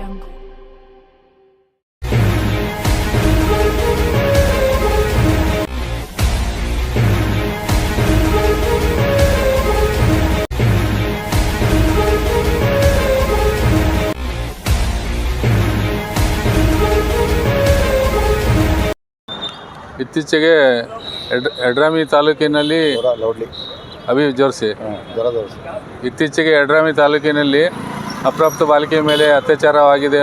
jungle. ಇತ್ತೀಚೆಗೆ ಎಡ್ರಾಮಿ ತಾಲೂಕಿನಲ್ಲಿ ಅಭಿ ಜೋರ್ಸಿ. ಇತ್ತೀಚೆಗೆ ಎಡ್ರಾಮಿ ತಾಲೂಕಿನಲ್ಲಿ ಅಪ್ರಾಪ್ತ ಬಾಲಿಕೆ ಮೇಲೆ ಅತ್ಯಾಚಾರವಾಗಿದೆ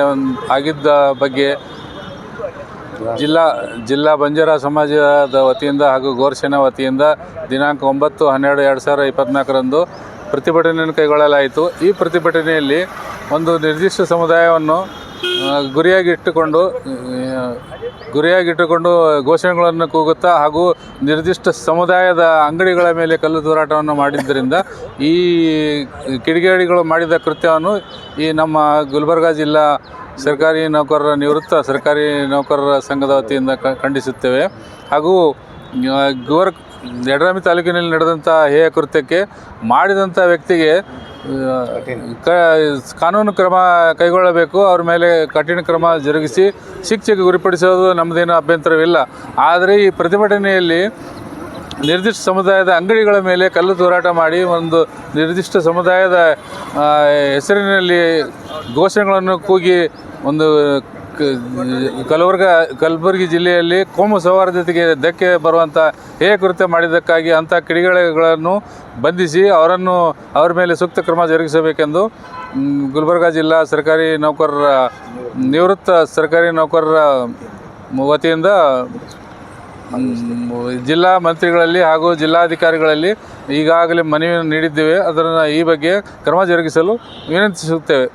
ಆಗಿದ್ದ ಬಗ್ಗೆ ಜಿಲ್ಲಾ ಜಿಲ್ಲಾ ಬಂಜಾರ ಸಮಾಜದ ವತಿಯಿಂದ ಹಾಗೂ ಗೋರ್ಸೇನಾ ವತಿಯಿಂದ ದಿನಾಂಕ ಒಂಬತ್ತು, ಹನ್ನೆರಡು, ಎರಡು ಸಾವಿರದ ಇಪ್ಪತ್ತ್ನಾಲ್ಕರಂದು ಪ್ರತಿಭಟನೆಯನ್ನು ಕೈಗೊಳ್ಳಲಾಯಿತು. ಈ ಪ್ರತಿಭಟನೆಯಲ್ಲಿ ಒಂದು ನಿರ್ದಿಷ್ಟ ಸಮುದಾಯವನ್ನು ಗುರಿಯಾಗಿಟ್ಟುಕೊಂಡು ಗುರಿಯಾಗಿಟ್ಟುಕೊಂಡು ಘೋಷಣೆಗಳನ್ನು ಕೂಗುತ್ತಾ ಹಾಗೂ ನಿರ್ದಿಷ್ಟ ಸಮುದಾಯದ ಅಂಗಡಿಗಳ ಮೇಲೆ ಕಲ್ಲು ತೂರಾಟವನ್ನು ಮಾಡಿದ್ದರಿಂದ ಈ ಕಿಡಿಗೇಡಿಗಳು ಮಾಡಿದ ಕೃತ್ಯವನ್ನು ಈ ನಮ್ಮ ಗುಲ್ಬರ್ಗ ಜಿಲ್ಲಾ ಸರ್ಕಾರಿ ನೌಕರರ ನಿವೃತ್ತ ಸರ್ಕಾರಿ ನೌಕರರ ಸಂಘದ ವತಿಯಿಂದ ಖಂಡಿಸುತ್ತೇವೆ. ಹಾಗೂ ಗುವರ್ ಯಡ್ರಾಮಿ ತಾಲೂಕಿನಲ್ಲಿ ನಡೆದಂಥ ಹೇಯ ಕೃತ್ಯಕ್ಕೆ ಮಾಡಿದಂಥ ವ್ಯಕ್ತಿಗೆ ಕ, ಕಾನೂನು ಕ್ರಮ ಕೈಗೊಳ್ಳಬೇಕು, ಅವ್ರ ಮೇಲೆ ಕಠಿಣ ಕ್ರಮ ಜರುಗಿಸಿ ಶಿಕ್ಷೆಗೆ ಗುರಿಪಡಿಸೋದು ನಮ್ಮದೇನು ಅಭ್ಯಂತರವಿಲ್ಲ. ಆದರೆ ಈ ಪ್ರತಿಭಟನೆಯಲ್ಲಿ ನಿರ್ದಿಷ್ಟ ಸಮುದಾಯದ ಅಂಗಡಿಗಳ ಮೇಲೆ ಕಲ್ಲು ತೂರಾಟ ಮಾಡಿ ಒಂದು ನಿರ್ದಿಷ್ಟ ಸಮುದಾಯದ ಹೆಸರಿನಲ್ಲಿ ಘೋಷಣೆಗಳನ್ನು ಕೂಗಿ ಒಂದು ಕಲಬುರ್ಗ, ಕಲಬುರಗಿ ಜಿಲ್ಲೆಯಲ್ಲಿ ಕೋಮು ಸೌಹಾರ್ದತೆಗೆ ಧಕ್ಕೆ ಬರುವಂಥ ಹೇ ಕೃತ್ಯ ಮಾಡಿದ್ದಕ್ಕಾಗಿ ಅಂಥ ಕಿಡಿಗೇಡಿಗಳನ್ನು ಬಂಧಿಸಿ ಅವರನ್ನು ಅವರ ಮೇಲೆ ಸೂಕ್ತ ಕ್ರಮ ಜರುಗಿಸಬೇಕೆಂದು ಗುಲ್ಬರ್ಗ ಜಿಲ್ಲಾ ಸರ್ಕಾರಿ ನೌಕರರ, ನಿವೃತ್ತ ಸರ್ಕಾರಿ ನೌಕರರ ವತಿಯಿಂದ ಜಿಲ್ಲಾ ಮಂತ್ರಿಗಳಲ್ಲಿ ಹಾಗೂ ಜಿಲ್ಲಾಧಿಕಾರಿಗಳಲ್ಲಿ ಈಗಾಗಲೇ ಮನವಿಯನ್ನು ನೀಡಿದ್ದೇವೆ. ಅದನ್ನು ಈ ಬಗ್ಗೆ ಕ್ರಮ ಜರುಗಿಸಲು ವಿನಂತಿಸುತ್ತೇವೆ.